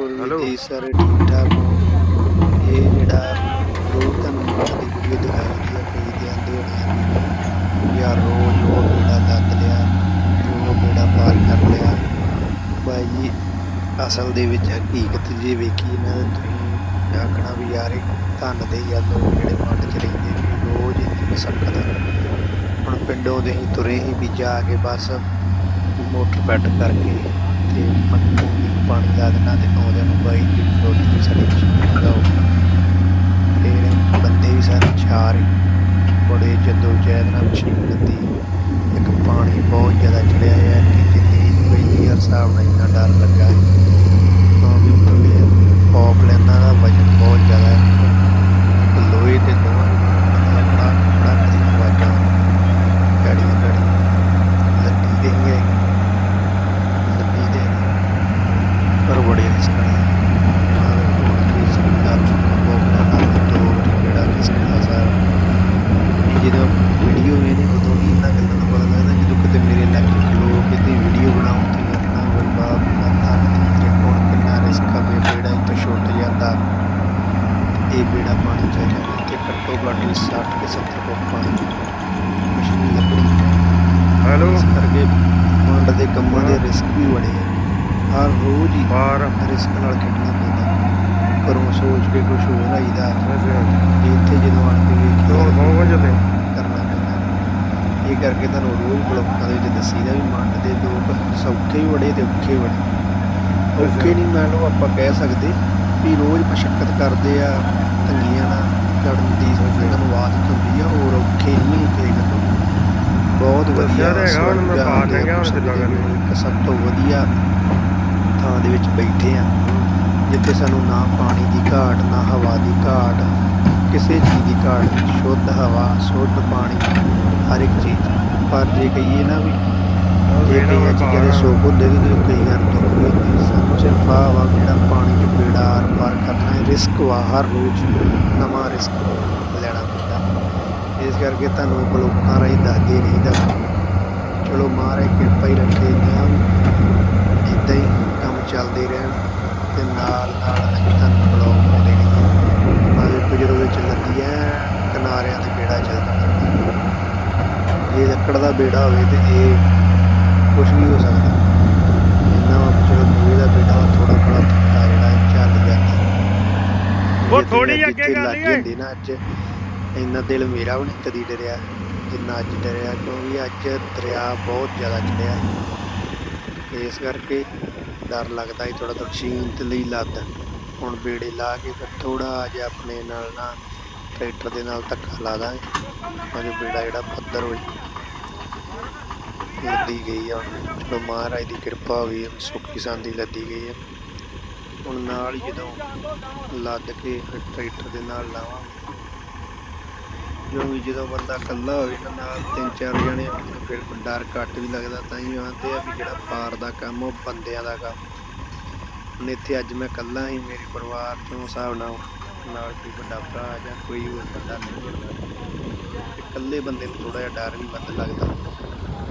ਹੋਰ. ਵੀ ਜੀ ਸਾਰੇ ਠੀਕ ਠਾਕ ਇਹ ਜਿਹੜਾ ਰੋਜ਼ ਤੁਹਾਨੂੰ ਦੀ ਵੀਡੀਓ ਦਿਖਾਈ ਦੀ ਹੈ ਕਈ ਦੇ ਆਂਦੇ ਹੋਣੇ ਆ ਯਾਰ ਰੋਜ਼ ਉਹ ਬੇੜਾ ਲੱਦ ਲਿਆ ਉਹ ਬੇੜਾ ਪਾਰ ਕਰ ਲਿਆ। ਬਾਈ ਜੀ ਅਸਲ ਦੇ ਵਿੱਚ ਹਕੀਕਤ ਜੇ ਵੇਖੀ ਨਾ ਤੁਸੀਂ ਆਖਣਾ ਵੀ ਯਾਰ ਇਹ ਧੰਨ ਦੇ ਆ ਲੋਕ ਜਿਹੜੇ ਮੰਡ ਚ ਰਹਿੰਦੇ ਵੀ ਰੋਜ਼ ਇੰਨੀ ਮਸਕਤ ਹੁਣ ਪਿੰਡੋਂ ਦੇ ਹੀ ਤੁਰੇ ਹੀ ਵੀ ਜਾ ਕੇ ਬਸ ਮੋਟਰ ਬੈੱਡ ਕਰਕੇ ਤੇ ਮੱਟੂ ਪਾਣੀ ਲਾ ਦੇਣਾ ਤੇ ਆਉਂਦੇ ਨੂੰ ਬਾਈ ਜੀ ਰੋਟੀ ਸਾਡੇ ਮਸ਼ੀਨ ਲਗਾਓ ਫਿਰ ਬੰਦੇ ਵੀ ਸਾਰੇ ਚਾਰ ਹੀ ਬੜੇ ਜਦੋਂ ਜੈਦ ਨਾਲ ਮਸ਼ੀਨ ਲੱਦੀ ਇੱਕ ਪਾਣੀ ਬਹੁਤ ਜ਼ਿਆਦਾ ਚੜਿਆ ਹੈ ਕਿ ਜ਼ਿੰਦਗੀ 'ਚ ਪਹਿਲੀ ਵਾਰ ਹਿਸਾਬ ਨਾਲ ਇੰਨਾ ਡਰ ਲੱਗਾ ਹੈ ਕਿਉਂਕਿ ਉੱਪਰਲੇ ਪੌਪ ਲੈਣਾ ਦਾ ਵਜਨ ਬਹੁਤ ਜ਼ਿਆਦਾ ਹੈ ਲੋਹੇ ਦੇ ਦੋਵਾਂ ਬੜਾ ਬੜਾ ਕਦੀ ਆਵਾਜ਼ਾਂ ਗਾੜੀ ਗਾੜੀ ਲੱਦੀ ਦੇ ਹੀ ਹੈ ਲੱਦੀ ਦੇ ਪਰ ਬੜੇ ਰਿਸਕ ਨੇ ਮਾਰੇ ਕੋਲ ਦੀ ਸੰਗਾ ਬੋਕਣਾ ਨਾਲ ਦੋ ਜਿਹੜਾ ਰਿਸਕ ਦਾ ਸਾਰਾ ਇਹ ਜਦੋਂ ਵੀਡੀਓ ਵੇਨੇ ਉਦੋਂ ਹੀ ਇਹਨਾਂ ਗੱਲਾਂ ਦਾ ਪਤਾ ਲੱਗਦਾ ਜਦੋਂ ਕਿਤੇ ਮੇਰੇ ਲੱਗੇ ਖਲੋ ਕਿਤੇ ਵੀਡੀਓ ਬਣਾਉਂ ਤੇ ਕਰਨਾ ਹੋਵੇ ਬਾਪ ਕਰਨਾ ਤੇ ਕੋਣ ਕਿੰਨਾ ਰਿਸਕ ਆ ਵੀ ਬੇੜਾ ਇੱਥੇ ਛੁੱਟ ਜਾਂਦਾ ਇਹ ਬੇੜਾ ਪਾਣੀ ਚ ਜਾਂਦਾ ਤੇ ਘੱਟੋ ਘੱਟ 60 ਕੇ 70 ਫੁੱਟ ਪਾਣੀ ਮਸ਼ੀਨ ਹੈਲੋ। ਇਸ ਕਰਕੇ ਮੰਡ ਦੇ ਕੰਮਾਂ ਦੇ ਰਿਸਕ ਵੀ ਬੜੇ ਆ। ਹਰ ਰੋਜ਼ ਹੀ ਬਾਹਰ ਰਿਸਕ ਨਾਲ ਖੇਡਣਾ ਪੈਂਦਾ। ਘਰੋਂ ਸੋਚ ਕੇ ਕੁਝ ਹੋਰ ਆਈਦਾ। ਅੱਛਾ। ਜੇ ਇੱਥੇ ਜਦੋਂ ਆਣ ਕੇ ਕਰਨਾ ਪੈਂਦਾ। ਇਹ ਕਰਕੇ ਤੁਹਾਨੂੰ ਰੋਜ਼ ਬਲੌਕਾਂ ਦੇ ਵਿੱਚ ਦੱਸੀਦਾ ਵੀ ਮੰਡ ਦੇ ਲੋਕ ਸੌਖੇ ਬੜੇ ਤੇ ਔਖੇ ਬੜੇ। ਔਖੇ ਨਹੀਂ ਮੰਨ ਲਓ ਆਪਾਂ ਕਹਿ ਸਕਦੇ ਵੀ ਰੋਜ਼ ਮਸ਼ੱਕਤ ਕਰਦੇ ਆ ਤੰਗੀਆਂ ਨਾਲ। ਲੜਨ ਦੀ ਨੂੰ ਆਦਤ ਹੁੰਦੀ ਆ ਹੋਰ ਔਖੇ ਨਹੀਂ ਗੱਲੋਂ ਬਹੁਤ ਵਧੀਆ ਹੈਗਾ, ਹੁਣ ਮੈਂ ਦੇ ਲੰਘਿਆ, ਹੁਣ ਦੇ ਕਰਨੀ? ਇੱਕ ਸਭ ਤੋਂ ਵਧੀਆ ਥਾਂ ਦੇ ਵਿੱਚ ਬੈਠੇ ਆ ਜਿੱਥੇ ਸਾਨੂੰ ਨਾ ਪਾਣੀ ਦੀ ਘਾਟ ਨਾ ਹਵਾ ਦੀ ਘਾਟ ਕਿਸੇ ਚੀਜ਼ ਦੀ ਘਾਟ। ਸ਼ੁੱਧ ਹਵਾ ਸ਼ੁੱਧ ਪਾਣੀ ਹਰ ਇੱਕ ਚੀਜ਼ ਪਰ ਜੇ ਕਹੀਏ ਨਾ ਵੀ ਜੇ ਕਈਆਂ ਚੀਜ਼ਾਂ ਦੇ ਸੁੱਖ ਹੁੰਦੇ ਤੇ ਤੇ ਕਈਆਂ ਵੀ ਸਾਨੂੰ ਸਿਰਫ ਆਹ ਵਾ ਜਿਹੜਾ ਪਾਣੀ ਚ ਬੇੜਾ ਆਰ ਪਾਰ ਕਰਨਾ ਹੈ। ਰਿਸਕ ਵਾ ਹਰ ਰੋਜ਼ ਨਵਾਂ ਰਿਸਕ ਲੈਣਾ ਪੈਂਦਾ। ਇਸ ਕਰਕੇ ਤੁਹਾਨੂੰ ਬਲੋਕਾਂ ਰਾਹੀਂ ਦੱਸਦੇ ਰਹੀਦਾ। ਚਲੋ ਮਹਾਰਾਜ ਕਿਰਪਾ ਹੀ ਰੱਖੇ ਜਾਂ ਇਦਾਂ ਹੀ ਕੰਮ ਚੱਲਦੇ ਰਹਿਣ ਤੇ ਨਾਲ ਨਾਲ ਅਸੀਂ ਤੁਹਾਨੂੰ ਬਲੌਗ ਪਾਉਂਦੇ ਰਹੀਏ ਮਾਂ ਵੇਖੋ ਜਦੋਂ ਵਿੱਚ ਲੱਦੀ ਐ ਕਿਨਾਰਿਆਂ ਤੇ ਬੇੜਾ ਚੱਲਦਾ ਜੇ ਲੱਕੜ ਦਾ ਬੇੜਾ ਹੋਵੇ ਤੇ ਇਹ ਕੁਝ ਵੀ ਹੋ ਸਕਦਾ। ਇੰਨਾ ਚਲੋ ਦੂਏ ਦਾ ਵਾ ਥੋੜਾ ਥੋੜਾ ਥੱਕਾ ਜਿਹੜਾ ਚੱਲ ਜਾਂਦਾ ਉਹ ਅੱਜ ਅੱਗੇ ਲੱਗ ਲਈਏ। ਜਾਂਦੇ ਨਾ ਅੱਜ। ਇੰਨਾ ਦਿਲ ਮੇਰਾ ਵੀ ਨਹੀਂ ਕਦੀ ਡਰਿਆ ਜਿੰਨਾ ਅੱਜ ਡਰਿਆ ਕਿਉਂਕਿ ਅੱਜ ਦਰਿਆ ਬਹੁਤ ਜ਼ਿਆਦਾ ਚੜਿਆ। ਇਸ ਕਰਕੇ ਡਰ ਲੱਗਦਾ ਸੀ ਥੋੜਾ ਥੋੜਾ ਤੇ ਲਈ ਲੱਦ। ਹੁਣ ਬੇੜੇ ਲਾ ਕੇ ਫਿਰ ਥੋੜਾ ਜਿਹਾ ਆਪਣੇ ਨਾਲ ਨਾ ਟਰੈਕਟਰ ਦੇ ਨਾਲ ਧੱਕਾ ਲਾ ਦਾਂਗੇ। ਜੋ ਬੇੜਾ ਜਿਹੜਾ ਪੱਧਰ ਹੋ ਜਾਏ ਲੱਦੀ ਗਈ ਆ ਜਦੋਂ ਮਹਾਰਾਜ ਦੀ ਕਿਰਪਾ ਹੋ ਗਈ ਆ, ਸੁੱਖੀ ਸੰਦੀ ਲੱਦੀ ਗਈ ਆ। ਹੁਣ ਨਾਲ ਜਦੋਂ ਲੱਦ ਕੇ ਫਿਰ ਟਰੈਕਟਰ ਦੇ ਨਾਲ ਲਾਵਾਂਗੇ। ਜੋ ਵੀ ਜਦੋਂ ਬੰਦਾ ਇਕੱਲਾ ਹੋਵੇ ਤਾਂ ਨਾਲ ਤਿੰਨ ਚਾਰ ਜਣੇ ਫਿਰ ਡਰ ਘੱਟ ਵੀ ਲੱਗਦਾ ਤਾਂ ਹੀ ਆਂਦੇ ਆ ਵੀ ਜਿਹੜਾ ਪਾਰ ਦਾ ਕੰਮ ਉਹ ਬੰਦਿਆਂ ਦਾ ਕੰਮ। ਹੁਣ ਇੱਥੇ ਅੱਜ ਮੈਂ ਇਕੱਲਾ ਹੀ ਮੇਰੇ ਪਰਿਵਾਰ ਚੋਂ ਹਿਸਾਬ ਨਾਲ ਨਾਲ ਕੋਈ ਵੱਡਾ ਭਰਾ ਜਾਂ ਕੋਈ ਹੋਰ ਬੰਦਾ ਨਹੀਂ ਇਕੱਲੇ ਬੰਦੇ ਨੂੰ ਥੋੜਾ ਜਿਹਾ ਡਰ ਵੀ ਵੱਧ ਲੱਗਦਾ।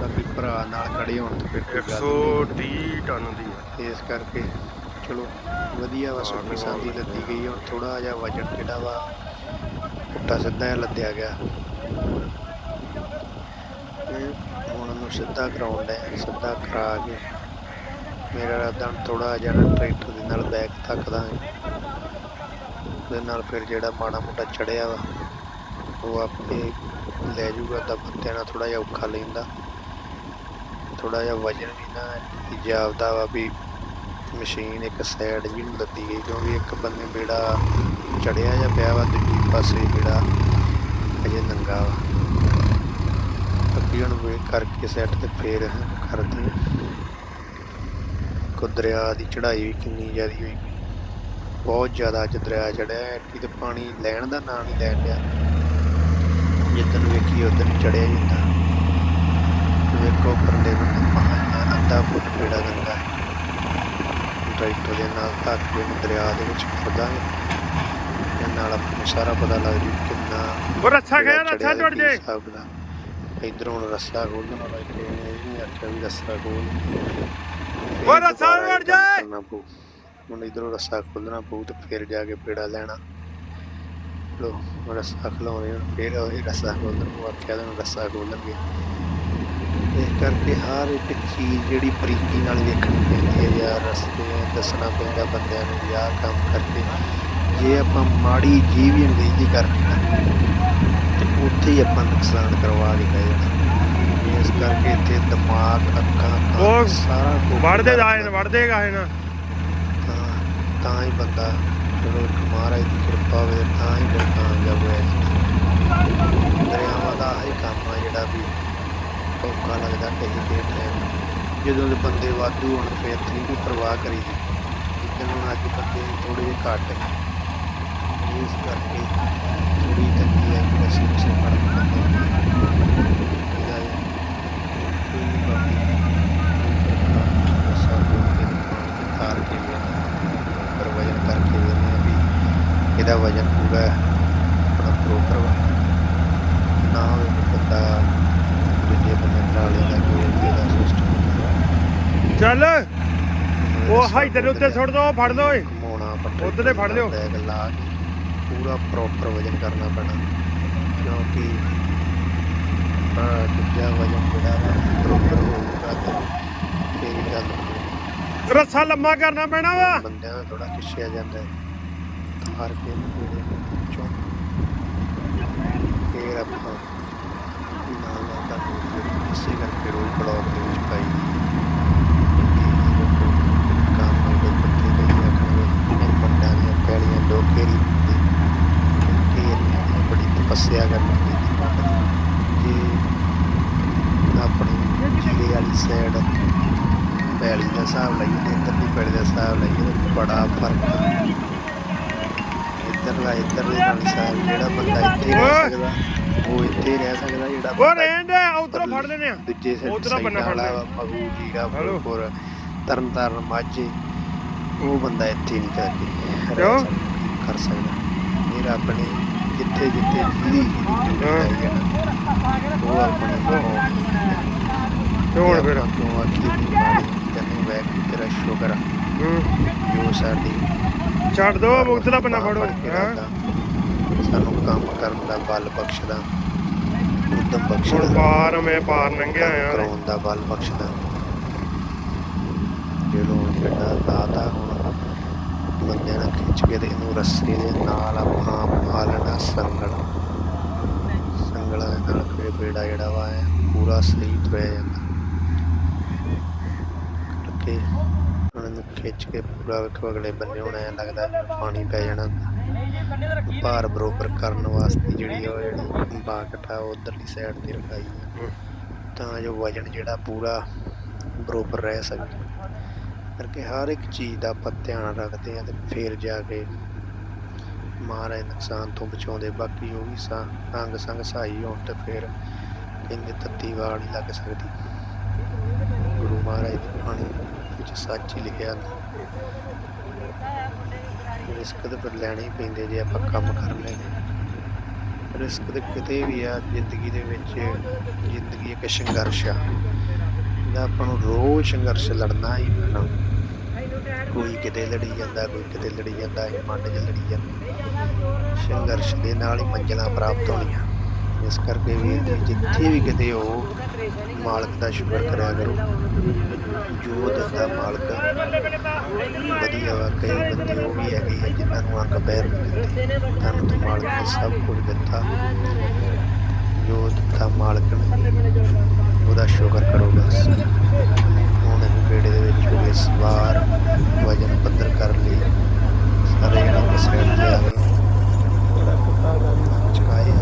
ਬਾਕੀ ਭਰਾ ਨਾਲ ਖੜੇ ਹੋਣ ਤੇ ਫਿਰ ਕੋਈ ਗੱਲ ਨਹੀਂ 130 ਟਨ ਦੀ ਹੈ ਇਸ ਕਰਕੇ ਚਲੋ ਵਧੀਆ ਵਾ ਸੁੱਕੀ ਸਾਂਦੀ ਲੱਦੀ ਗਈ ਹੁਣ ਥੋੜਾ ਜਿਹਾ ਵਜਨ ਜਿਹੜਾ ਵਾ ਪੁੱਟਾ ਸਿੱਧਾ ਜਿਹਾ ਲੱਦਿਆ ਗਿਆ। ਤੇ ਹੁਣ ਉਹਨੂੰ ਸਿੱਧਾ ਕਰਾਉਣ ਦਾ ਸਿੱਧਾ ਕਰਾ ਕੇ ਮੇਰਾ ਰਾਦਾ ਥੋੜਾ ਜਿਹਾ ਨਾ ਟਰੈਕਟਰ ਦੇ ਨਾਲ ਬੈਕ ਤੱਕ ਦਾਂਗੇ ਉਹਦੇ ਨਾਲ ਫਿਰ ਜਿਹੜਾ ਮਾੜਾ ਮੋਟਾ ਚੜਿਆ ਵਾ ਉਹ ਆਪੇ ਲੈ ਜਾਊਗਾ ਤਾਂ ਬੰਦਿਆਂ ਨਾਲ ਥੋੜਾ ਜਿਹਾ ਔਖਾ ਲੈਂਦਾ। ਥੋੜਾ ਜਿਹਾ ਵਜਨ ਵੀ ਨਾ ਜਾਪਦਾ ਵਾ ਵੀ ਮਸ਼ੀਨ ਇੱਕ ਸਾਈਡ ਵੀ ਨੂੰ ਲੱਦੀ ਗਈ, ਕਿਉਂਕਿ ਇੱਕ ਬੰਨੇ ਬੇੜਾ ਚੜਿਆ ਜਾਂ ਪਿਆ ਵਾ, ਦੂਜੀ ਪਾਸੇ ਬੇੜਾ ਅਜੇ ਨੰਗਾ ਵਾ। ਅੱਗੇ ਹੁਣ ਵੇਟ ਕਰਕੇ ਸੈੱਟ ਤੇ ਫੇਰ ਕਰਦੇ ਕੋ ਦਰਿਆ ਦੀ ਚੜ੍ਹਾਈ ਵੀ ਕਿੰਨੀ ਜ਼ਿਆਦਾ ਹੋਈ। ਬਹੁਤ ਜ਼ਿਆਦਾ ਅੱਜ ਦਰਿਆ ਚੜਿਆ ਹੈ ਤੇ ਪਾਣੀ ਲੈਣ ਦਾ ਨਾਂ ਨਹੀਂ ਲੈਣ ਡਿਆ। ਜਿੱਦਨ ਵੇਖੀ ਉਦੋਂ ਹੀ ਚੜਿਆ ਜਾਂਦਾ ਪਰਲੇ ਬੰਨੇ ਪਾਣੀ ਅੱਧਾ ਫੁੱਟ ਬੇੜਾ ਨੰਗਾ ਹੈ। ਟਰੈਕਟਰ ਦੇ ਨਾਲ ਧੱਕ ਕੇ ਉਹਨੂੰ ਦਰਿਆ ਦੇ ਵਿੱਚ ਖੜਦਾਂਗੇ ਤੇ ਨਾਲ ਆਪਾਂ ਨੂੰ ਸਾਰਾ ਪਤਾ ਲੱਗ ਜੂ ਕਿੰਨਾ ਉਹ ਰੱਸਾ ਗਿਆ ਰੱਸਾ ਜੁੜ ਜੇ। ਇਧਰੋਂ ਹੁਣ ਰੱਸਾ ਖੋਲਣ ਵਾਲਾ ਇਹ ਨਹੀਂ ਆਖਿਆ ਵੀ ਰੱਸਾ ਖੋਲ। ਉਹ ਰੱਸਾ ਜੁੜ ਜੇ। ਹੁਣ ਇਧਰੋਂ ਰੱਸਾ ਖੋਲਣਾ ਪਊ ਤੇ ਫਿਰ ਜਾ ਕੇ ਪੇੜਾ ਲੈਣਾ। ਲੋ ਰੱਸਾ ਖਲਾਉਣੇ ਫਿਰ ਉਹ ਰੱਸਾ ਖੋਲਣ ਨੂੰ ਆਖਿਆ ਤਾਂ ਰੱਸਾ ਖੋਲਣਗੇ। ਇਸ ਕਰਕੇ ਹਰ ਇੱਕ ਚੀਜ਼ ਜਿਹੜੀ ਬਰੀਕੀ ਨਾਲ ਵੇਖਣੀ ਪੈਂਦੀ ਹੈ ਯਾਰ ਰਸਤੇ ਦੱਸਣਾ ਪੈਂਦਾ ਬੰਦਿਆਂ ਨੂੰ ਵੀ ਆਹ ਕੰਮ ਕਰਕੇ ਜੇ ਆਪਾਂ ਮਾੜੀ ਜੀ ਵੀ ਅੰਗਰੇਜ਼ੀ ਕਰਨੀ ਨਾ ਤੇ ਉੱਥੇ ਹੀ ਆਪਾਂ ਨੁਕਸਾਨ ਕਰਵਾ ਕੇ ਬਹਿ ਜਾਣਾ ਇਸ ਕਰਕੇ ਇੱਥੇ ਦਿਮਾਗ ਅੱਖਾਂ ਉਹ ਸਾਰਾ ਕੁਝ ਵੜਦੇ ਜਾਏ ਨਾ ਵੜਦੇ ਗਾਏ ਨਾ। ਤਾਂ ਹੀ ਬੰਦਾ ਚਲੋ ਮਹਾਰਾਜ ਦੀ ਕਿਰਪਾ ਹੋਵੇ ਤਾਂ ਹੀ ਫਿਰ ਕਾਮਯਾਬ ਹੋਇਆ ਦਰਿਆਵਾਂ ਦਾ ਆਹੀ ਕੰਮ ਆ ਜਿਹੜਾ ਵੀ ਔਖਾ ਲੱਗਦਾ ਕਈ ਦੇ ਟਾਈਮ ਜਦੋਂ ਦੇ ਬੰਦੇ ਵਾਧੂ ਹੋਣ, ਫਿਰ ਨਹੀਂ ਕੋਈ ਪਰਵਾਹ ਕਰੀਦੀ। ਲੇਕਿਨ ਹੁਣ ਅੱਜ ਬੰਦੇ ਥੋੜੇ ਜਿਹੇ ਘੱਟ ਇਸ ਕਰਕੇ ਥੋੜੀ ਤੰਗੀ ਹੈ ਕਿ ਅਸੀਂ ਉਸੇ ਫੜ ਇਹਦਾ ਇਹ ਵਜਨ ਕਰਕੇ ਵੇਖਦੇ ਵੀ ਇਹਦਾ ਵਜਨ ਪੂਰਾ ਆਪਣਾ ਪ੍ਰੋਪਰ ਵਾ ਨਾ ਹੋਵੇ ਤਾਂ ਬੰਦਾ ਦੂਜੇ ਬੰਦੇ ਨਾਲ ਲੈਂਦਾ ਕੋਈ ਇਹਦਾ ਸਿਸਟਮ ਚੱਲ। ਉਹ ਹਾਈ ਤੇਰੇ ਉੱਤੇ ਸੁੱਟ ਦੋ ਫੜ ਲਓ ਪੱਟੇ ਉੱਧਰ ਤੇ ਫੜ ਲਿਓ। ਬੈਗ ਲਾ ਕੇ ਪੂਰਾ ਪ੍ਰੋਪਰ ਵਜਨ ਕਰਨਾ ਪੈਣਾ। ਕਿਉਂਕਿ ਆ ਦੂਜਾ ਵਜਨ ਜਿਹੜਾ ਵਾ ਪ੍ਰੋਪਰ ਹੋਊਗਾ ਤੇ ਫੇਰ ਹੀ ਗੱਲ। ਰੱਸਾ ਲੰਮਾ ਕਰਨਾ ਪੈਣਾ ਵਾ। ਬੰਦਿਆਂ ਦਾ ਥੋੜਾ ਖਿੱਚਿਆ ਜਾਂਦਾ ਹੈ। ਤਾਰ ਕੇ ਪੂਰੇ ਚੋਂ ਫੇਰ ਆਪਾਂ ਨਾਲ ਨਾਲ ਦਾ ਇਸੇ ਕਰਕੇ ਰੋਜ਼ ਬਲੌਗ ਦੇ ਵਿੱਚ ਪਾਈ ਕੰਮ ਦੇ ਪੱਤੇ ਦੇ ਰੱਖਣੇ ਮੇਰੇ ਬੰਦਿਆਂ ਦੀਆਂ ਪੈਲੀਆਂ ਲੋਕੇਰੀ ਤੇ ਬੜੀ ਤਪੱਸਿਆ ਕਰਨੀ ਚਾਹੀਦੀ ਜੇ ਆਪਣੀ ਜਿਹੜੇ ਵਾਲੀ ਸਾਈਡ ਪੈਲੀ ਦਾ ਹਿਸਾਬ ਲਾਈਏ ਤੇ ਇੱਧਰ ਦੀ ਪੈਲੀ ਦਾ ਹਿਸਾਬ ਲਾਈਏ ਤੇ ਬੜਾ ਫ਼ਰਕ ਹੈ ਇੱਧਰਲਾ ਇੱਧਰਲੇ ਨਾਲ ਹਿਸਾਬ ਜਿਹੜਾ ਬੰਦਾ ਇੱਥੇ ਰਹਿ। ਸਕਦਾ ਉਹ ਇੱਥੇ ਰਹਿ ਸਕਦਾ ਜਿਹੜਾ ਉਹ ਬੰਦਾ ਰਹਿੰਦੇ ਉਧਰੋਂ ਫੜ ਲੈਨੇ ਆ ਦੂਜੇ ਉੱਧਰੋਂ ਬੰਨਾ ਫੜ ਲਿਆ। ਮਗੂ ਜੀਰਾ। ਫੁਲਪੁਰ ਤਰਨ ਤਾਰਨ ਮਾਝੇ ਉਹ ਬੰਦਾ ਇੱਥੇ ਨਹੀਂ ਕਰਦੀ ਕਰ ਸਕਦਾ ਮੇਰਾ ਆਪਣੇ ਜਿੱਥੇ ਜਿੱਥੇ ਨਾ ਉਹ ਆਪਣੇ ਹੁਣ ਫਿਰ? ਕਿਉਂ ਤੈਨੂੰ ਤੇਰਾ ਸ਼ੁਕਰ ਹੂੰ ਜੋ ਸਾਡੀ ਛੱਡ ਦੋ ਫੜੋ। ਸਾਨੂੰ ਕੰਮ ਕਰਨ ਦਾ ਬਲ ਬਖਸ਼ਦਾ। ਉਦਮ ਹੁਣ ਪਾਰ ਮੈਂ ਪਾਰ ਲੰਘਿਆ ਆ ਕਰਾਉਣ ਦਾ ਬਲ ਬਖਸ਼ਦਾ। ਜਦੋਂ ਪਿੰਡਾ ਦਾਤਾ ਹੁਣ ਬੰਦੇ ਖਿੱਚ ਕੇ ਤੇ ਇਹਨੂੰ ਰੱਸੇ ਦੇ ਨਾਲ ਆਪਾਂ ਪਾ ਲੈਣਾ ਸੰਗਲ। ਸੰਗਲਾਂ ਦੇ ਨਾਲ ਫਿਰ ਬੇੜਾ ਜਿਹੜਾ ਵਾ ਹੈ ਪੂਰਾ ਸਹੀ ਤੁਰਿਆ ਜਾਂਦਾ। ਕਰਕੇ ਹੁਣ ਖਿੱਚ ਕੇ ਪੂਰਾ ਵੇਖੋ ਅਗਲੇ ਬੰਨੇ ਹੁਣ ਐਂ ਲੱਗਦਾ ਪਾਣੀ ਪੈ ਜਾਣਾ। ਭਾਰ ਬਰੋਬਰ ਕਰਨ ਵਾਸਤੇ ਜਿਹੜੀ ਉਹ ਜਿਹੜੀ ਬਾਕਟ ਆ ਉਧਰਲੀ ਸਾਈਡ ਤੇ ਰਖਾਈ ਆ। ਤਾਂ ਜੋ ਵਜਨ ਜਿਹੜਾ ਪੂਰਾ ਬਰੋਬਰ ਰਹਿ ਸਕੇ। ਕਰਕੇ ਹਰ ਇੱਕ ਚੀਜ਼ ਦਾ ਆਪਾਂ ਧਿਆਨ ਰੱਖਦੇ ਹਾਂ ਤੇ ਫਿਰ ਜਾ ਕੇ ਮਹਾਰਾਜ ਨੁਕਸਾਨ ਤੋਂ ਬਚਾਉਂਦੇ ਬਾਕੀ ਉਹ ਵੀ ਸਾ ਅੰਗ ਸੰਗ ਸਹਾਈ ਹੋਣ ਤੇ ਫਿਰ ਕਹਿੰਦੇ ਤੱਤੀ ਵਾਲ ਨਹੀਂ ਲੱਗ ਸਕਦੀ। ਗੁਰੂ ਮਹਾਰਾਜ ਦੀ ਬਾਣੀ ਵਿੱਚ ਸੱਚ ਹੀ ਲਿਖਿਆ ਰਿਸਕ ਤੇ ਫਿਰ ਲੈਣੇ ਹੀ ਪੈਂਦੇ ਜੇ ਆਪਾਂ ਕੰਮ ਕਰਨੇ ਨੇ ਰਿਸਕ ਤੇ ਕਿਤੇ ਵੀ ਆ, ਜ਼ਿੰਦਗੀ ਦੇ ਵਿੱਚ ਜ਼ਿੰਦਗੀ ਇੱਕ ਸੰਘਰਸ਼ ਆ। ਇਹਦਾ ਆਪਾਂ ਨੂੰ ਰੋਜ਼ ਸੰਘਰਸ਼ ਲੜਨਾ ਹੀ ਪੈਣਾ। ਕੋਈ ਕਿਤੇ ਲੜੀ ਜਾਂਦਾ, ਕੋਈ ਕਿਤੇ ਲੜੀ ਜਾਂਦਾ, ਇਹ ਮੰਡ 'ਚ ਲੜੀ ਜਾਂਦਾ। ਸੰਘਰਸ਼ ਦੇ ਨਾਲ ਹੀ ਮੰਜ਼ਿਲਾਂ ਪ੍ਰਾਪਤ ਹੋਣੀਆਂ। ਇਸ ਕਰਕੇ ਵੀ ਜਿੱਥੇ ਵੀ ਕਿਤੇ ਹੋ ਮਾਲਕ ਦਾ ਸ਼ੁਕਰ ਕਰਿਆ ਕਰੋ। ਜੋ ਦਿੰਦਾ ਮਾਲਕ। ਵਧੀਆ ਵਾ, ਕਈ ਬੰਦੇ ਉਹ ਵੀ ਹੈਗੇ ਆ ਜਿਨ੍ਹਾਂ ਨੂੰ ਅੰਗ ਪੈਰ ਨਹੀਂ ਦਿੱਤੇ। ਤੁਹਾਨੂੰ ਤਾਂ ਮਾਲਕ ਨੇ ਸਭ ਕੁਝ ਦਿੱਤਾ। ਜੋ ਦਿੱਤਾ ਮਾਲਕ ਨੇ। ਉਹਦਾ ਸ਼ੁਕਰ ਕਰੋ ਬਸ। ਬੇੜੇ ਦੇ ਵਿੱਚ ਹੋ ਗਏ ਸਵਾਰ ਵਜਨ ਪੱਧਰ ਕਰ ਲਈ। ਸਾਰੇ ਜਣੇ ਸਾਈਡ ਤੇ ਆ ਗਏ। ਬੜਾ ਕੁੱਤਾ ਦਾ ਚਕਾਏ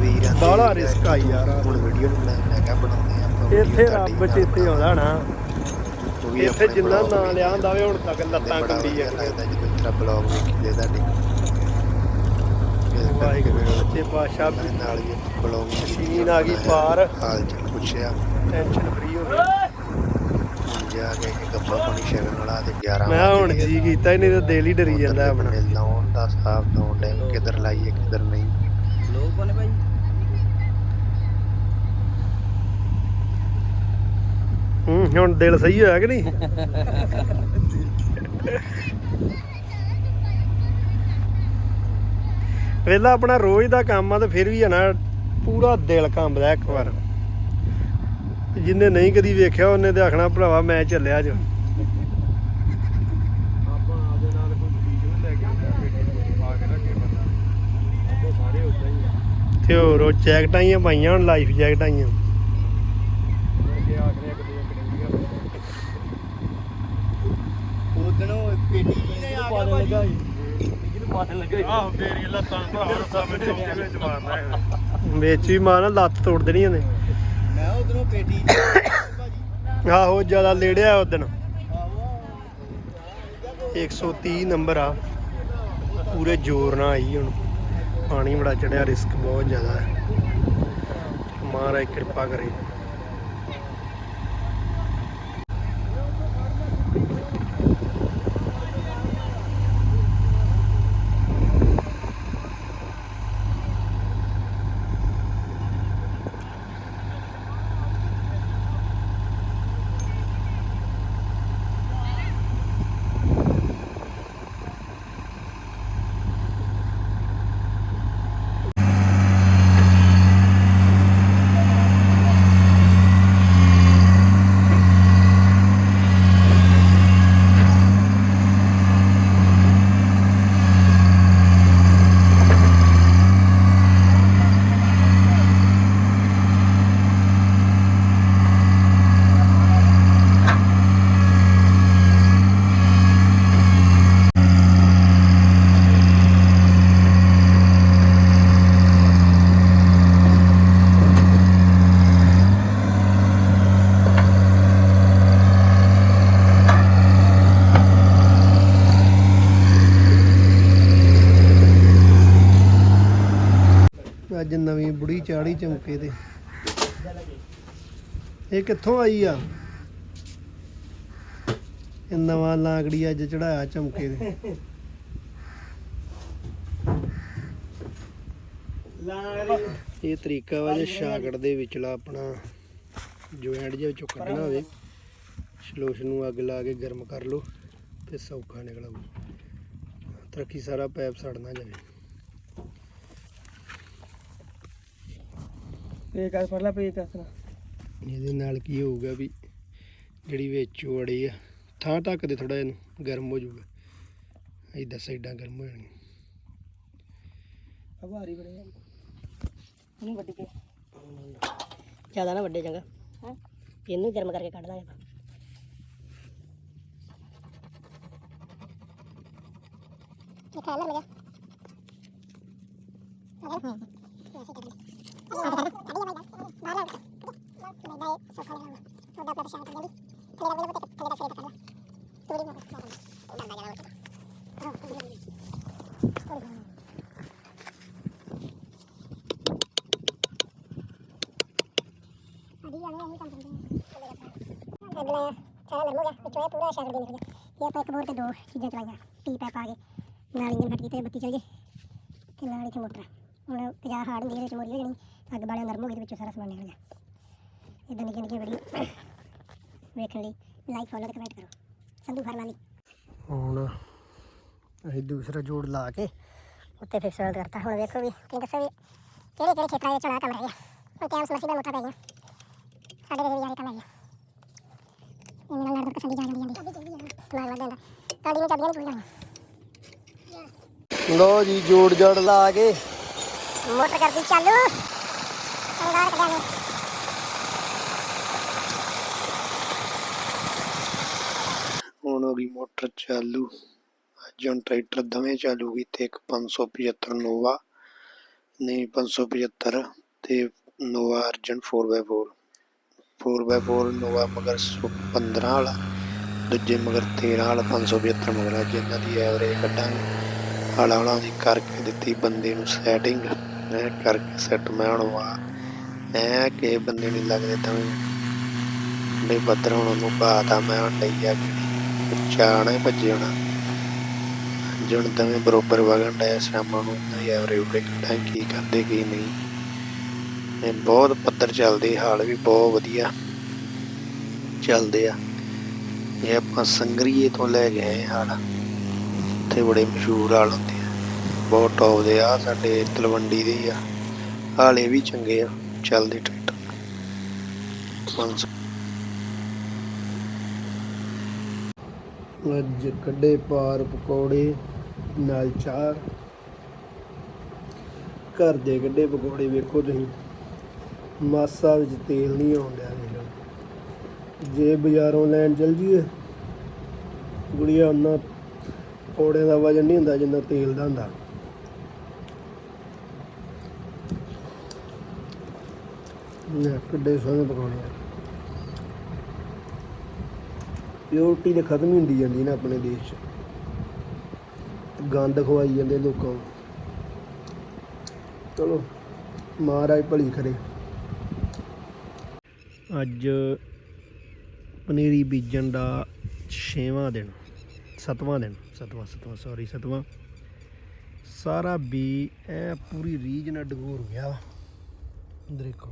ਵੀਰਾਂ ਬਾਹਲਾ risk ਆ ਯਾਰ। ਹੁਣ ਵੀਡੀਓ ਨੂੰ ਮੈਂ ਕਿਹਾ ਬਣਾਉਂਦੇ ਆ ਆਪਾਂ ਇੱਥੇ ਰੱਬ ਚੇਤੇ ਆਉਂਦਾ ਨਾ। ਇੱਥੇ ਜਿੰਨਾ ਨਾਂ ਲਿਆ ਹੁੰਦਾ ਵੇ ਹੁਣ ਤੱਕ ਲੱਤਾਂ ਆ ਲੱਗਦਾ ਜਦੋਂ ਤੇਰਾ ਬਲੌਗ ਵੇਖੀਦੇ ਤੁਹਾਡੇ। ਵਾਹਿਗੁਰੂ ਸੱਚੇ ਪਾਤਸ਼ਾਹ ਨਾਲ ਹੀ ਬਲੌਗ ਮਸ਼ੀਨ ਆ ਗਈ ਪਾਰ। ਹਾਲ ਚਾਲ ਪੁੱਛਿਆ। ਟੈਨਸ਼ਨ ਫਰੀ ਹੋ ਗਈ। ਜਾ ਕੇ ਕਿ ਗੱਪਾ ਪਾਣੀ ਛਕਣ ਵਾਲਾ ਤੇ 11 ਮੈਂ ਹੁਣ ਜੀ ਕੀਤਾ ਹੀ ਨਹੀਂ ਤਾਂ ਦਿਲ ਹੀ ਡਰੀ ਜਾਂਦਾ ਆਪਣਾ। ਆਪਣੇ ਲਾਉਣ ਦਾ ਸਾਫ਼ ਲਾਉਣ ਦੇ ਕਿੱਧਰ ਲਾਈਏ ਕਿੱਧਰ ਨਹੀਂ। ਹੂੰ ਹੁਣ ਦਿਲ ਸਹੀ ਹੋਇਆ ਕਿ ਨਹੀਂ? ਵੇਲਾ ਆਪਣਾ ਰੋਜ਼ ਦਾ ਕੰਮ ਆ ਤੇ ਫਿਰ ਵੀ ਆ ਨਾ ਪੂਰਾ ਦਿਲ ਕੰਬਦਾ ਇੱਕ ਵਾਰ। ਜਿੰਨੇ ਨਹੀਂ ਕਦੀ ਵੇਖਿਆ ਉਹਨੇ ਤੇ ਆਖਣਾ ਭਰਾਵਾ ਮੈਂ ਚੱਲਿਆ ਜੋ ਤੇ ਹੋਰ ਉਹ ਜੈਕਟਾਂ ਹੀ ਪਾਈਆਂ ਹੁਣ ਲਾਈਫ ਜੈਕਟਾਂ ਹੀ ਉਦੋਂ ਪੇਟੀ ਨੇ ਆ ਗਿਆ ਭਾਜੀ। ਆਹ ਮੇਰੀ ਲੱਤਾਂ ਤਾਂ ਹੁਣ ਸਾਹਮਣੇ ਚੌਂਕੇ ਵਿੱਚ ਮਾਰਨਾ ਹੈ। ਵਿੱਚ ਵੀ ਮਾਰ ਲੱਤ ਤੋੜ ਦੇਣੀ ਉਹਨੇ। ਉਦੋਂ ਪੇਟੀ ਭਾਜੀ ਆਹੋ ਜ਼ਿਆਦਾ ਲੇੜਿਆ ਆਹੋ। 130 ਨੰਬਰ ਆ। ਪੂਰੇ ਜ਼ੋਰ ਨਾਲ ਆਈ ਹੁਣ। ਪਾਣੀ ਬੜਾ ਚੜਿਆ ਰਿਸਕ ਬਹੁਤ ਜ਼ਿਆਦਾ ਹੈ। ਮਹਾਰਾਜ ਕਿਰਪਾ ਕਰੇ ਅੱਜ ਨਵੀਂ ਬੁੜੀ ਚਾੜੀ ਚੌਂਕੇ ਦੇ ਇਹ ਕਿੱਥੋਂ ਆਈ ਆ? ਇਹ ਨਵਾਂ ਲਾਂਗੜੀ ਅੱਜ ਚੜਾਇਆ ਚੌਂਕੇ ਦੇ ਇਹ ਤਰੀਕਾ ਵਾ ਜੇ ਸ਼ਾਗੜ ਦੇ ਵਿਚਲਾ ਆਪਣਾ ਜੁਆਇੰਟ ਜਿਹਾ ਵਿੱਚੋਂ ਕੱਢਣਾ ਹੋਵੇ। ਸਲੋਸ਼ ਨੂੰ ਅੱਗ ਲਾ ਕੇ ਗਰਮ ਕਰ ਲਓ ਤੇ ਸੌਖਾ ਨਿਕਲੂ ਤਰੱਕੀ ਸਾਰਾ ਪੈਪ ਸੜ ਨਾ ਜਾਵੇ ਪੇ ਕਰ ਫੜ ਲੈ ਪੇ ਕਰ ਇਹਦੇ ਨਾਲ ਕੀ ਹੋਊਗਾ ਵੀ ਜਿਹੜੀ ਵਿੱਚ ਵੜੀ ਆ ਥਾਂ ਢੱਕ ਦੇ ਥੋੜਾ ਇਹਨੂੰ ਗਰਮ ਹੋ ਜਾਊਗਾ। ਇਦਾਂ ਸਾਈਡਾਂ ਗਰਮ ਹੋ ਜਾਣਗੀਆਂ ਭਾਰੀ ਬੜੇ ਉਹਨੂੰ ਵੱਡੀ ਕੇ। ਜ਼ਿਆਦਾ ਨਾ ਵੱਡੇ ਚੰਗਾ। ਹਾਂ? ਇਹਨੂੰ ਗਰਮ ਕਰਕੇ ਕੱਢ ਦਾਂਗੇ ਆਪਾਂ ਇਹ ਖਾ ਲੈ ਸਾਰਾ ਨਰਮ ਹੋ ਗਿਆ ਵਿੱਚੋਂ ਇਹ ਪੂਰਾ ਸ਼ਾਗਰ ਦੇ ਨਿਕਲ ਗਿਆ ਇਹ ਆਪਾਂ ਇੱਕ ਬੋਰ ਤੇ ਦੋ ਚੀਜ਼ਾਂ ਚਲਾਈਆਂ ਟੀ ਪੈਪ ਆ ਗਏ ਨਾਲ ਇੰਜਨ ਫਟ ਗਈ ਤੇ ਬੱਤੀ ਚਲ ਗਈ ਤੇ ਨਾਲ ਇੱਥੇ ਮੋਟਰ ਹੁਣ ਪਿਆ ਹਾਰਡ ਹੁੰਦੀ ਇਹਦੇ ਵਿੱਚ ਮੋਰੀ ਹੋ ਜਾਣੀ ਅੱਗ ਬਾਲਿਆ ਨਰਮ ਹੋ ਗਈ ਤੇ ਵਿੱਚੋਂ ਸਾਰਾ ਸਮਾਨ ਨਿਕਲ ਗਿਆ। ਇਦਾਂ ਨਿੱਕੀ ਨਿੱਕੀ ਵੀਡੀਓ ਵੇਖਣ ਲਈ ਲਾਈਕ ਫੋਲੋ ਤੇ ਕਮੈਂਟ ਕਰੋ। ਸੰਧੂ ਫਰਮਾਨੀ। ਹੁਣ ਅਸੀਂ ਦੂਸਰਾ ਜੋੜ ਲਾ ਕੇ ਉੱਤੇ ਫਿਕਸ ਕਰਤਾ। ਹੁਣ ਵੇਖੋ ਵੀ ਤੁਸੀਂ ਦੱਸੋ ਵੀ ਕਿਹੜੇ ਕਿਹੜੇ ਖੇਤਰਾਂ ਵਿੱਚ ਚਲਾ ਕੰਮ ਰਹਿ ਗਿਆ ਹੁਣ ਟਾਈਮ ਸਮਰਸੀ ਦਾ ਮੋਟਰ ਪੈ ਗਿਆ? ਸਾਡੇ ਦੇ ਵੀ ਯਾਰੀ ਕੰਮ ਹੈ ਇਹਨਾਂ ਨਾਲ ਲੜ ਪਸੰਦੀ ਜਾ ਜਾਂਦੀ ਜਾਂਦੀ ਦਿਮਾਗ ਵੱਧ ਜਾਂਦਾ। ਕਾਡੀ ਨੂੰ ਚਾਬੀਆਂ ਨਹੀਂ ਪੂਰੀਆਂ ਲੋ ਜੀ ਜੋੜ ਜੜ ਲਾ ਕੇ। ਮੋਟਰ ਕਰਦੀ ਚਾਲੂ। ਕੰਗਾਰ ਕਢਿਆ ਨੇ ਹੁਣ ਹੋ ਗਈ ਮੋਟਰ ਚਾਲੂ। ਅੱਜ ਹੁਣ ਟਰੈਕਟਰ ਦਵੇਂ ਚਾਲੂ ਕੀਤੇ, ਇੱਕ 575 ਨੋਵਾ, ਨਹੀਂ 575 ਤੇ ਨੋਵਾ ਅਰਜਨ 4x4 4x4 ਨੋਵਾ ਮਗਰ 15 ਵਾਲਾ, ਦੂਜੇ ਮਗਰ 13 ਵਾਲਾ 575 ਮਗਰ। ਅੱਜ ਇਹਨਾਂ ਦੀ ਐਵਰੇਜ ਕੱਢਾਂਗੇ। ਹਾਲਾ ਹਾਲਾ ਦੀ ਕਰਕੇ ਦਿੱਤੀ ਬੰਦੇ ਨੂੰ ਸੈਟਿੰਗ ਕਰਕੇ ਸੈੱਟ ਮੈਂ ਹੁਣ ਵਾ ਐ ਕਿ ਬੰਦੇ ਨਹੀਂ ਲੱਗਦੇ ਤਾਂ ਨਹੀਂ ਬੱਦਰ ਹੁਣ ਉਹਨੂੰ ਬਾਤਾ ਮੈਂ ਹੁਣ ਲਈ ਆ ਚਾਣੇ ਭੱਜੇ ਹੋਣਾ। ਜਣ ਦਵੇਂ ਬਰੋਬਰ ਵਗਣ ਡਿਆ ਸ਼ਾਮਾਂ ਨੂੰ ਇਹਨਾਂ ਦੀ ਐਵਰੇਜ ਉਰੇ ਕੀ ਕਰਦੇ ਕੀ ਨਹੀਂ। ਇਹ ਬਹੁਤ ਪੱਧਰ ਚੱਲਦੇ, ਹਾਲ ਵੀ ਬਹੁਤ ਵਧੀਆ ਚੱਲਦੇ ਆ। ਇਹ ਆਪਾਂ ਸੰਗਰੀਏ ਤੋਂ ਲੈ ਗਏ ਹਾਲ। ਤੇ ਬੜੇ ਮਸ਼ਹੂਰ ਹਾਲ ਹੁੰਦੇ ਆ। ਬਹੁਤ ਟੌਪ ਦੇ ਆ, ਸਾਡੇ ਤਲਵੰਡੀ ਦੇ ਹੀ ਆ। ਹਾਲੇ ਵੀ ਚੰਗੇ ਆ। ਚੱਲਦੇ ਟਰੈਕਟਰ 500 ਅੱਜ ਕੱਢੇ ਪਾਰ ਪਕੌੜੇ ਨਾਲ ਚਾਹ। ਘਰ ਦੇ ਕੱਢੇ ਪਕੌੜੇ ਵੇਖੋ ਤੁਸੀਂ। ਮਾਸਾ ਵਿੱਚ ਤੇਲ ਨਹੀਂ ਆਉਂਦਾ ਦੇਖ ਲਓ ਜੇ ਬਾਜ਼ਾਰੋਂ ਲੈਣ ਚਲ ਜੀਏ ਗੁੜੀਆ, ਉਹਨਾਂ ਪਕੌੜਿਆਂ ਦਾ ਵਜਨ ਨਹੀਂ ਹੁੰਦਾ ਜਿੰਨਾ ਤੇਲ ਦਾ ਹੁੰਦਾ। ਨਾ ਕਿੱਡੇ ਸੋਹਣੇ ਪਕੌੜੇ ਆ। ਪਿਓਰਟੀ ਤੇ ਖਤਮ ਹੀ ਹੁੰਦੀ ਜਾਂਦੀ ਨਾ ਆਪਣੇ ਦੇਸ਼ 'ਚ। ਗੰਦ ਖਵਾਈ ਜਾਂਦੇ ਲੋਕਾਂ ਨੂੰ। ਚਲੋ, ਮਹਾਰਾਜ ਭਲੀ ਕਰੇ। ਅੱਜ ਪਨੀਰੀ ਬੀਜਣ ਦਾ 6ਵਾਂ ਦਿਨ 7ਵਾਂ ਦਿਨ 7ਵਾਂ 7ਵਾਂ ਸੌਰੀ 7ਵਾਂ ਸਾਰਾ ਬੀ ਐ ਪੂਰੀ ਰੀਜ ਨਾਲ ਡਗੋਰ ਗਿਆ। ਦੇਖੋ।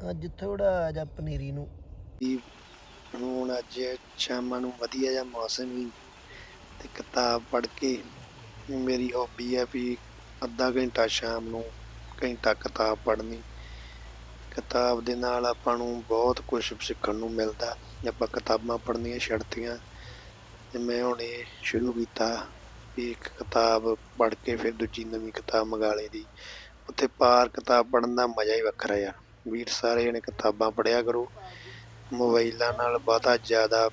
ਅੱਜ ਥੋੜਾ ਜਿਹਾ ਪਨੀਰੀ ਨੂੰ। ਵੀ ਹੁਣ ਅੱਜ ਸ਼ਾਮਾਂ ਨੂੰ ਵਧੀਆ ਜਿਹਾ ਮੌਸਮ ਹੀ। ਤੇ ਕਿਤਾਬ ਪੜ੍ਹ ਕੇ ਮੇਰੀ ਹੌਬੀ ਹੈ ਵੀ ਅੱਧਾ ਘੰਟਾ ਸ਼ਾਮ ਨੂੰ ਘੰਟਾ ਕਿਤਾਬ ਪੜ੍ਹਨੀ। ਕਿਤਾਬ ਦੇ ਨਾਲ ਆਪਾਂ ਨੂੰ ਬਹੁਤ ਕੁਝ ਸਿੱਖਣ ਨੂੰ ਮਿਲਦਾ। ਆਪਾਂ ਕਿਤਾਬਾਂ ਪੜ੍ਹਨੀਆਂ ਛੱਡਤੀਆਂ। ਤੇ ਮੈਂ ਹੁਣ ਇਹ ਸ਼ੁਰੂ ਕੀਤਾ ਵੀ ਇੱਕ ਕਿਤਾਬ ਪੜ੍ਹ ਕੇ ਫਿਰ ਦੂਜੀ ਨਵੀਂ ਕਿਤਾਬ ਮੰਗਾ ਲਈ ਦੀ। ਉੱਥੇ ਪਾਰ ਕਿਤਾਬ ਪੜ੍ਹਨ ਦਾ ਮਜ਼ਾ ਹੀ ਵੱਖਰਾ ਆ। ਵੀਰ ਸਾਰੇ ਜਣੇ ਕਿਤਾਬਾਂ ਪੜ੍ਹਿਆ ਕਰੋ। ਮੋਬਾਈਲਾਂ ਨਾਲ ਬਹੁਤਾ ਜ਼ਿਆਦਾ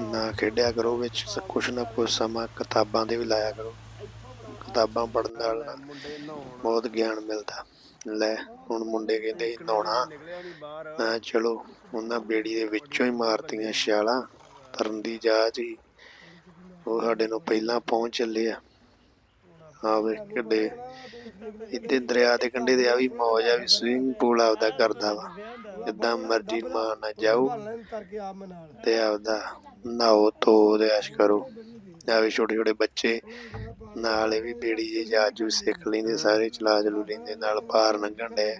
ਨਾ ਖੇਡਿਆ ਕਰੋ ਵਿੱਚ ਕੁਛ ਨਾ ਕੁਛ ਸਮਾਂ ਕਿਤਾਬਾਂ ਦੇ ਵੀ ਲਾਇਆ ਕਰੋ। ਕਿਤਾਬਾਂ ਪੜ੍ਹਨ ਨਾਲ ਬਹੁਤ ਗਿਆਨ ਮਿਲਦਾ। ਲੈ, ਹੁਣ ਮੁੰਡੇ ਕਹਿੰਦੇ ਸੀ, ਨਹਾਉਣਾ। ਨਿਕਲਿਆ ਮੈਂ ਚਲੋ, ਉਹਨਾਂ ਬੇੜੀ ਦੇ ਵਿੱਚੋਂ ਹੀ ਮਾਰਤੀਆਂ ਛਾਲਾਂ ਤਰਨ ਦੀ ਜਾਚ ਹੀ ਉਹ ਸਾਡੇ ਨੂੰ ਪਹਿਲਾਂ ਪਹੁੰਚ ਚੱਲੇ ਆ। ਆਵੇ ਕਿੱਡੇ ਇੱਥੇ ਦਰਿਆ ਦੇ ਕੰਢੇ ਤੇ ਆ ਵੀ ਮੌਜ ਆ, ਵੀ ਸਵਿਮਿੰਗ ਪੂਲ ਆਪਦਾ ਕਰਦਾ ਵਾ। ਜਿੱਦਾਂ ਮਰਜ਼ੀ ਮਾਰਨਾ ਜਾਓ ਨਾਲ ਤੇ ਆਪਦਾ ਨਹਾਓ, ਧੋ ਤੇ ਐਸ਼ ਕਰੋ। ਆਵੇ ਛੋਟੇ ਛੋਟੇ ਬੱਚੇ ਨਾਲ ਇਹ ਵੀ ਬੇੜੀ ਜੇ ਜਾਜੂ ਸਿੱਖ ਲੈਂਦੇ, ਸਾਰੇ ਚਲਾ ਚਲੂ ਲੈਂਦੇ, ਨਾਲ ਪਾਰ ਲੰਘਣ ਦੇ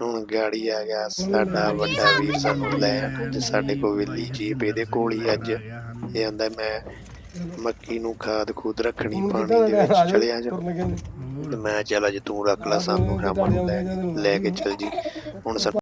ਹੁਣ ਗਾੜੀ ਆ ਗਿਆ ਸਾਡਾ ਵੱਡਾ ਵੀਰ ਸਾਨੂੰ ਲੈਣ, ਤੇ ਸਾਡੇ ਕੋਲ ਵਿਲੀ ਜੀਪ, ਇਹਦੇ ਕੋਲ ਹੀ ਅੱਜ। ਇਹ ਆਂਦਾ ਮੈਂ ਮੱਕੀ ਨੂੰ ਖਾਦ ਖੂਦ ਰੱਖਣੀ ਪਾਣੀ ਦੇ ਵਿੱਚ ਚਲਿਆ ਜਾ ਤੇ ਮੈਂ ਚੱਲ ਅੱਜ ਤੂੰ ਰੱਖ ਲੈ ਸਾਨੂੰ ਸ਼ਾਮਾਂ ਨੂੰ ਲੈ ਲੈ ਕੇ ਚੱਲ ਜੀ। ਹੁਣ ਸਾ-